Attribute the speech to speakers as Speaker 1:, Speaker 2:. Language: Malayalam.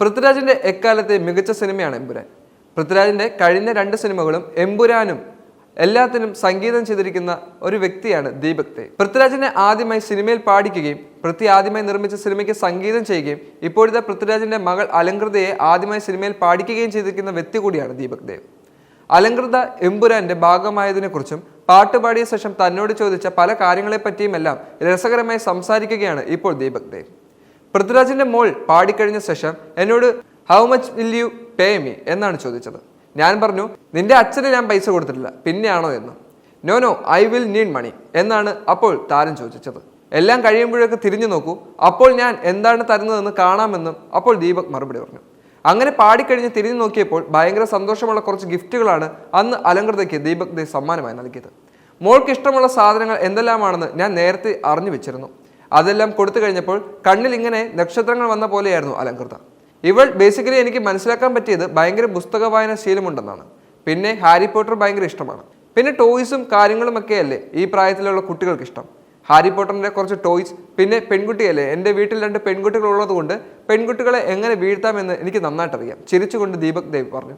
Speaker 1: പൃഥ്വിരാജിന്റെ എക്കാലത്തെ മികച്ച സിനിമയാണ് എമ്പുരാൻ. പൃഥ്വിരാജിന്റെ കഴിഞ്ഞ രണ്ട് സിനിമകളും എമ്പുരാനും എല്ലാത്തിനും സംഗീതം ചെയ്തിരിക്കുന്ന ഒരു വ്യക്തിയാണ് ദീപക് തേ. പൃഥ്വിരാജിനെ ആദ്യമായി സിനിമയിൽ പാടിക്കുകയും പൃഥ്വി ആദ്യമായി നിർമ്മിച്ച സിനിമയ്ക്ക് സംഗീതം ചെയ്യുകയും ഇപ്പോഴത്തെ പൃഥ്വിരാജിന്റെ മകൾ അലങ്കൃതയെ ആദ്യമായി സിനിമയിൽ പാടിക്കുകയും ചെയ്തിരിക്കുന്ന വ്യക്തി കൂടിയാണ് ദീപക് ദേവ് അലങ്കൃത എമ്പുരാന്റെ ഭാഗമായതിനെക്കുറിച്ചും പാട്ട് പാടിയ ശേഷം തന്നോട് ചോദിച്ച പല കാര്യങ്ങളെപ്പറ്റിയുമെല്ലാം രസകരമായി സംസാരിക്കുകയാണ് ഇപ്പോൾ ദീപക് ദേവ് പൃഥ്വിരാജിന്റെ മോൾ പാടിക്കഴിഞ്ഞ ശേഷം എന്നോട് how much will you pay me എന്നാണ് ചോദിച്ചത്. ഞാൻ പറഞ്ഞു നിന്റെ അച്ഛന് ഞാൻ പൈസ കൊടുത്തിട്ടില്ല. പിന്നെയാണോ എന്ന്. No no I will need money എന്നാണ് അപ്പോൾ താരം ചോദിച്ചത്. എല്ലാം കഴിയുമ്പോഴൊക്കെ തിരിഞ്ഞു നോക്കൂ. അപ്പോൾ ഞാൻ എന്താണ് തരുന്നതെന്ന് കാണാമെന്നും അപ്പോൾ ദീപക് മറുപടി പറഞ്ഞു. അങ്ങനെ പാടിക്കഴിഞ്ഞ് തിരിഞ്ഞു നോക്കിയപ്പോൾ ഭയങ്കര സന്തോഷമുള്ള കുറച്ച് ഗിഫ്റ്റുകളാണ് അന്ന് അലങ്കൃതയ്ക്ക് ദീപക് ദേ സമ്മാനമായി നൽകിയത്. മോൾക്ക് ഇഷ്ടമുള്ള സാധനങ്ങൾ എന്തെല്ലാമാണെന്ന് ഞാൻ നേരത്തെ അറിഞ്ഞു വെച്ചിരുന്നു. അതെല്ലാം കൊടുത്തു കഴിഞ്ഞപ്പോൾ കണ്ണിൽ ഇങ്ങനെ നക്ഷത്രങ്ങൾ വന്ന പോലെയായിരുന്നു അലങ്കൃത. ഇവൾ ബേസിക്കലി എനിക്ക് മനസ്സിലാക്കാൻ പറ്റിയത് ഭയങ്കര പുസ്തക വായന ശീലമുണ്ടെന്നാണ്. പിന്നെ ഹാരി പോട്ടർ ഭയങ്കര ഇഷ്ടമാണ്. പിന്നെ ടോയ്സും കാര്യങ്ങളുമൊക്കെ അല്ലേ ഈ പ്രായത്തിലുള്ള കുട്ടികൾക്ക് ഇഷ്ടം. ഹാരി പോട്ടറിന്റെ കുറച്ച് ടോയ്സ് പിന്നെ പെൺകുട്ടിയല്ലേ? എന്റെ വീട്ടിൽ രണ്ട് പെൺകുട്ടികൾ ഉള്ളതുകൊണ്ട് പെൺകുട്ടികളെ എങ്ങനെ വീഴ്ത്താമെന്ന് എനിക്ക് നന്നായിട്ടറിയാം. ചിരിച്ചുകൊണ്ട് ദീപക് ദേവ് പറഞ്ഞു.